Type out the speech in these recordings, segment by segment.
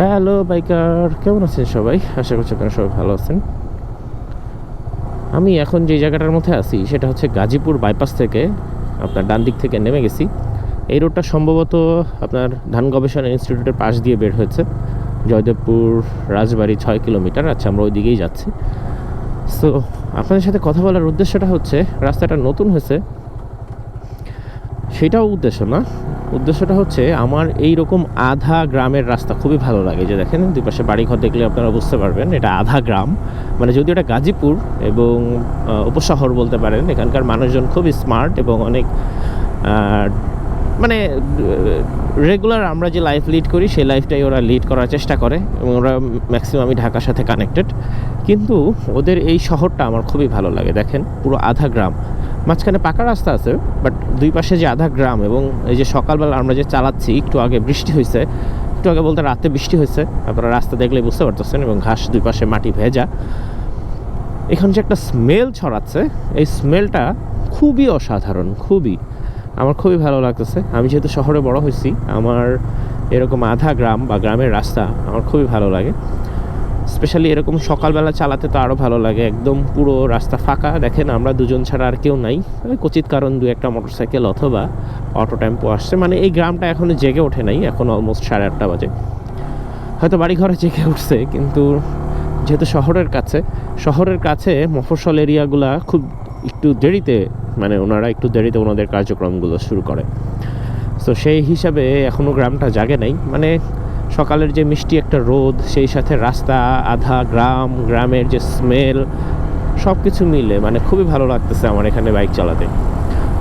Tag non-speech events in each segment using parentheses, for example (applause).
Hello biker কেমন আছেন সবাই? আশা করছি আপনারা সবাই ভালো আছেন। আমি এখন যে জায়গাটার মধ্যে আছি, সেটা হচ্ছে গাজীপুর বাইপাস থেকে আপনার ডান দিক থেকে নেমে গেছি। এই রোডটা সম্ভবত আপনার ধান গবেষণা ইনস্টিটিউটের পাশ দিয়ে বের হয়েছে। জয়দেবপুর, রাজবাড়ি ছয় কিলোমিটার। আচ্ছা আমরা ওই দিকেই যাচ্ছি। সো আপনাদের সাথে কথা বলার উদ্দেশ্যটা হচ্ছে, রাস্তাটা নতুন হয়েছে। সেটাও উদ্দেশ্য না। উদ্দেশ্যটা হচ্ছে আমার এই রকম আধা গ্রামের রাস্তা খুবই ভালো লাগে। যে দেখেন, দুই পাশে বাড়িঘর দেখলে আপনারা বুঝতে পারবেন, এটা আধা গ্রাম। মানে যদিও এটা গাজীপুর এবং উপশহর বলতে পারেন, এখানকার মানুষজন খুবই স্মার্ট এবং অনেক মানে রেগুলার আমরা যে লাইফ লিড করি, সেই লাইফটাই ওরা লিড করার চেষ্টা করে এবং ওরা ম্যাক্সিমামই ঢাকার সাথে কানেক্টেড। কিন্তু ওদের এই শহরটা আমার খুবই ভালো লাগে। দেখেন, পুরো আধা গ্রাম। মাঝখানে পাকা রাস্তা আছে বাট দুই পাশে যে আধা গ্রাম এবং এই যে সকালবেলা আমরা যে চালাচ্ছি, একটু আগে বৃষ্টি হয়েছে, একটু আগে বলতে রাতে বৃষ্টি হয়েছে, আপনারা রাস্তা দেখলে বুঝতে পারতেছেন এবং ঘাস দুই পাশে মাটি ভেজা। এখন যে একটা স্মেল ছড়াচ্ছে, এই স্মেলটা খুবই অসাধারণ, খুবই। আমার খুবই ভালো লাগতেছে। আমি যেহেতু শহরে বড় হয়েছি, আমার এরকম আধা গ্রাম বা গ্রামের রাস্তা আমার খুবই ভালো লাগে। স্পেশালি এরকম সকালবেলা চালাতে তো আরও ভালো লাগে। একদম পুরো রাস্তা ফাঁকা। দেখেন, আমরা দুজন ছাড়া আর কেউ নাই। কচিত কারণ দু একটা মোটরসাইকেল অথবা অটো টেম্পো আসছে। মানে এই গ্রামটা এখনও জেগে ওঠে নাই। এখন অলমোস্ট সাড়ে আটটা বাজে। হয়তো বাড়ি ঘরে জেগে উঠছে, কিন্তু যেহেতু শহরের কাছে শহরের কাছে মফস্বল এরিয়াগুলা খুব একটু দেরিতে মানে ওনারা একটু দেরিতে ওনাদের কার্যক্রমগুলো শুরু করে। তো সেই হিসাবে এখনও গ্রামটা জাগে নাই। মানে সকালের যে মিষ্টি একটা রোদ, সেই সাথে রাস্তা, আধা গ্রাম, গ্রামের যে স্মেল সব কিছু মিলে মানে খুবই ভালো লাগতেছে আমার এখানে বাইক চালাতে।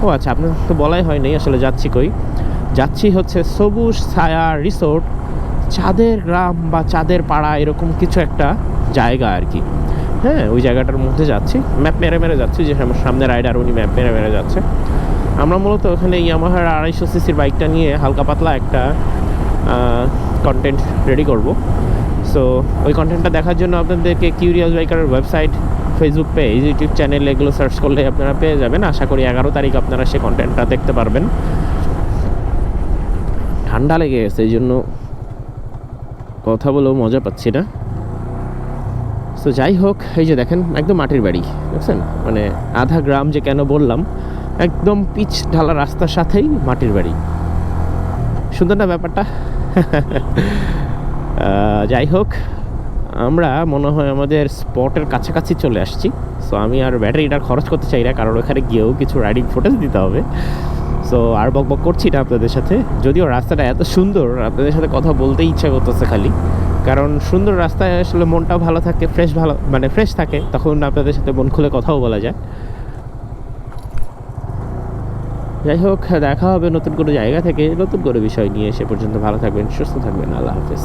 ও আচ্ছা আপনার তো বলাই হয়নি আসলে যাচ্ছি কই? যাচ্ছি হচ্ছে সবুজ ছায়া রিসোর্ট চাঁদের গ্রাম বা চাঁদের পাড়া এরকম কিছু একটা জায়গা আর কি। হ্যাঁ ওই জায়গাটার মধ্যে যাচ্ছি। ম্যাপ মেরে মেরে যাচ্ছি, যে আমার সামনে রাইডার উনি ম্যাপ মেরে মেরে যাচ্ছে। আমরা মূলত ওখানে ইয়ামাহার আড়াইশো সিসির বাইকটা নিয়ে হালকা পাতলা একটা কন্টেন্ট রেডি করব। সো ওই কন্টেন্টটা দেখার জন্য আপনাদেরকে curious বাইকারের website Facebook page YouTube channel এগুলো সার্চ করলে আপনারা পেয়ে যাবেন। আশা করি এগারো তারিখ আপনারা সেই কন্টেন্টটা দেখতে পারবেন। ঠান্ডা লেগে গেছে, এই জন্য কথা বলেও মজা পাচ্ছি না। তো যাই হোক, এই যে দেখেন, একদম মাটির বাড়ি বুঝছেন মানে আধা গ্রাম যে কেন বললাম, একদম পিচ ঢালা রাস্তার সাথেই মাটির বাড়ি। সুন্দর না ব্যাপারটা? (laughs) যাই হোক, আমরা মনে হয় আমাদের স্পটের কাছাকাছি চলে আসছি। সো আমি আর ব্যাটারিটা খরচ করতে চাই না, কারণ ওখানে গিয়েও কিছু রাইডিং ফুটেজ দিতে হবে। সো আর বক বক করছি না আপনাদের সাথে। যদিও রাস্তাটা এত সুন্দর, আপনাদের সাথে কথা বলতেই ইচ্ছা করতেছে খালি। কারণ সুন্দর রাস্তায় আসলে মনটাও ভালো থাকে ফ্রেশ ভালো মানে ফ্রেশ থাকে, তখন আপনাদের সাথে মন খুলে কথাও বলা যায়। যাই হোক, দেখা হবে নতুন কোনো জায়গা থেকে নতুন কোনো বিষয় নিয়ে। সে পর্যন্ত ভালো থাকবেন, সুস্থ থাকবেন। আল্লাহ হাফেজ।